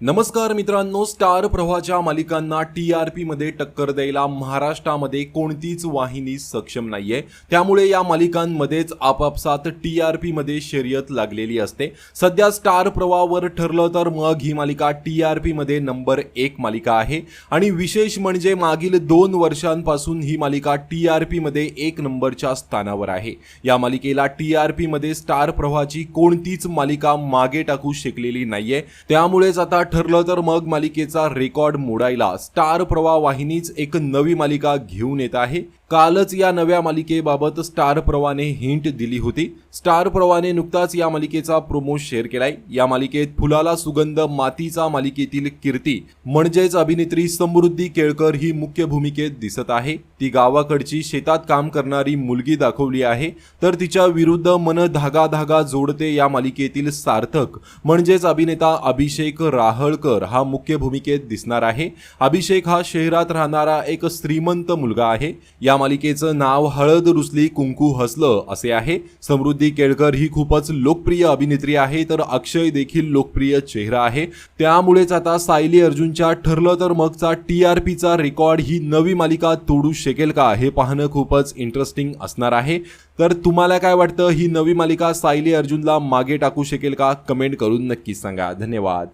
नमस्कार मित्रांनो स्टार प्रवाहाच्या मालिकांना टी आर पीमध्ये टक्कर द्यायला महाराष्ट्रामध्ये कोणतीच वाहिनी सक्षम नाहीये. त्यामुळे या मालिकांमध्येच आपापसात टी आर पीमध्ये शर्यत लागलेली असते. सध्या स्टार प्रवाहावर ठरलं तर मग ही मालिका टी आर पीमध्ये नंबर एक मालिका आहे. आणि विशेष म्हणजे मागील दोन वर्षांपासून ही मालिका टी आर पीमध्ये एक नंबरच्या स्थानावर आहे. या मालिकेला टी आर पीमध्ये स्टार प्रवाहाची कोणतीच मालिका मागे टाकू शकलेली नाहीये. त्यामुळेच आता ठरलं तर मग मालिकेचा रेकॉर्ड मोडायला स्टार प्रवाह वाहिनीच एक नवी मालिका घेऊन येत आहे. कालच या नव्या मालिकेबाबत स्टार प्रवाहाने हिंट दिली होती. स्टार प्रवाहाने नुकताच या मालिकेचा प्रोमो शेअर केलाय. या मालिकेत फुलाला सुगंध मातीचा मालिकेतील कीर्ती म्हणजेच अभिनेत्री समृद्धी केळकर ही मुख्य भूमिकेत दिसत आहे. ती गावाकडची शेतात काम करणारी मुलगी दाखवली आहे. तर तिच्या विरुद्ध मन धागा धागा जोडते या मालिकेतील सार्थक म्हणजेच अभिनेता अभिषेक राहळकर हा मुख्य भूमिकेत दिसणार आहे. अभिषेक हा शहरात राहणारा एक श्रीमंत मुलगा आहे. या मालिकेचं नाव हळद रुसली कुंकू हसलं असे आहे. समृद्धी केळकर ही खूपच लोकप्रिय अभिनेत्री आहे तर अक्षय देखील लोकप्रिय चेहरा आहे. त्यामुळेच आता सायली अर्जुनच्या ठरलं तर मगचा टी आर पीचा रेकॉर्ड ही नवी मालिका तोडू शकेल का हे पाहणं खूपच इंटरेस्टिंग असणार आहे. तर तुम्हाला काय वाटतं? ही नवी मालिका सायली अर्जुनला मागे टाकू शकेल का? कमेंट करून नक्की सांगा. धन्यवाद.